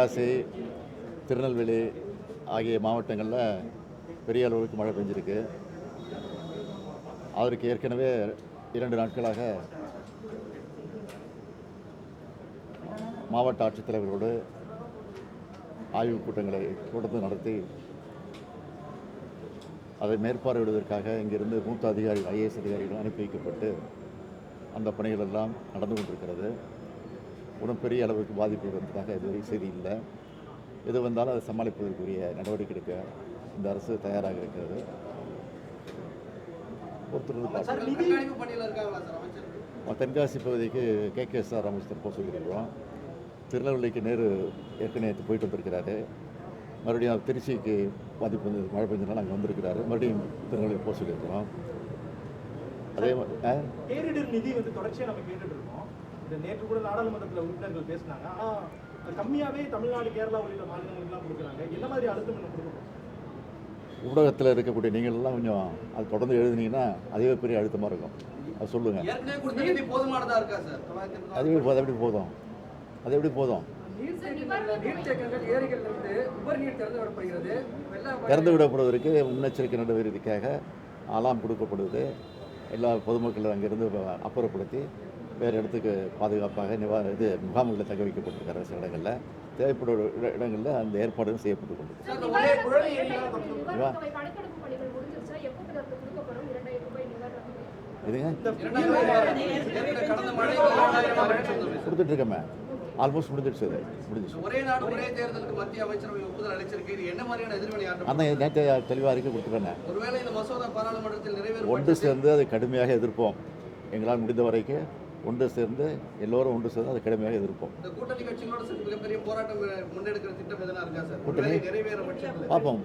தென்காசி திருநெல்வேலி ஆகிய மாவட்டங்களில் பெரிய அளவுக்கு மழை பெஞ்சிருக்கு. அதற்கு ஏற்கனவே இரண்டு நாட்களாக மாவட்ட ஆட்சித்தலைவர்களோடு ஆய்வுக் கூட்டங்களை கூட்டத்தை நடத்தி அதை மேற்பார்வையிடுவதற்காக இங்கிருந்து மூத்த அதிகாரிகள் ஐஏஎஸ் அதிகாரிகள் அனுப்பி வைக்கப்பட்டு அந்த பணிகள் எல்லாம் நடந்து கொண்டிருக்கிறது. ஒன்றும் பெரிய அளவுக்கு பாதிப்பு வந்ததாக இதுவரை செய்தி இல்லை எது வந்தாலும் அதை சமாளிப்பதற்குரிய நடவடிக்கை எடுக்க இந்த அரசு தயாராக இருக்கிறது. ஒருத்தர் தென்காசி பகுதிக்கு கே. கே. எஸ். ஆர். அமைச்சர் போக சொல்லியிருக்கிறோம். திருநெல்வேலிக்கு நேரு ஏற்கனவே போயிட்டு வந்திருக்கிறாரு. மறுபடியும் திருச்சிக்கு பாதிப்பு வந்து மழை பெஞ்சதுனால அங்கே வந்திருக்கிறாரு. மறுபடியும் திருநெல்வேலி போக சொல்லியிருக்கிறோம். அதே மாதிரி? பேரிடர் நிதி வந்து தொடர்ச்சியா நம்ம கேட்டுட்டு இருக்கோம். இந்த நேற்று கூட நாடாளுமன்றத்தில் உறுப்பினர்கள் பேசினாங்க. ஆனா அது கம்மியாவே தமிழ்நாடு கேரளா உள்ளிட்ட மாநிலங்களுக்குலாம் கொடுக்குறாங்க. என்ன மாதிரி அழுத்தம் இன்னும் கொடுக்கணும் ஊடகத்தில் இருக்கக்கூடிய நீங்கள் எல்லாம் கொஞ்சம் அது தொடர்ந்து எழுதுனீங்கன்னா அதுவே பெரிய அழுத்தமாக இருக்கும். அது சொல்லுங்கள் ஏற்கனவே கொடுத்த நிதி போதுமானதா இருக்கா சார்? தொள்ளாயிரத்தி அது எப்படி போதும்? அது எப்படி போதும்? அது எப்படி போதும்? திறந்து விடப்படுவதற்கு முன்னெச்சரிக்கை நடவடிக்கைக்காக அலாம் கொடுக்கப்படுது. எல்லா பொதுமக்களும் அங்கிருந்து அப்புறப்படுத்தி வேறு இடத்துக்கு பாதுகாப்பாக நிவாரண இது முகாம்களில் தக்க வைக்கப்பட்டிருக்கிற சில இடங்களில் தேவைப்படும் இட- இடங்களில் அந்த ஏற்பாடுகள் செய்யப்பட்டு கொண்டு சார் இந்த ஒரே குழந்தை ஏரியா நிவாரணத் தொகை கணக்கெடுப்பு பணிகள் முடிஞ்சிருச்சா? எப்போ இருந்து கொடுக்கப்படும்? இரண்டாயிரம் ரூபாய் நிவாரணத் தொகை இதுங்க? இரண்டாயிரம் ஏற்கனவே கடந்த மழை இரண்டாயிரம் அறிவிச்சிருந்தோம். கொடுத்துட்ருக்கோமே ஆல்மோஸ்ட் முடிஞ்சிடுச்சு அது முடிஞ்சிச்சு ஒரே நாடு ஒரே தேர்தலுக்கு மத்திய அமைச்சரவை ஒப்புதல் அளிச்சிருக்கு. இது என்ன மாதிரியான எதிர்வினை ஆற்றும் ஆனால் நேற்று தெளிவாக அறிக்கை கொடுத்துருக்கேன் ஒருவேளை இந்த மசோதா பாராளுமன்றத்தில் நிறைவேறும் ஒன்று சேர்ந்து அதை கடுமையாக எதிர்ப்போம். எங்களால் முடிந்த வரைக்கும் ஒன்று சேர்ந்து எல்லோரும் ஒன்று சேர்ந்து அதை கடுமையாக எதிர்ப்போம். கூட்டணி பார்ப்போம்.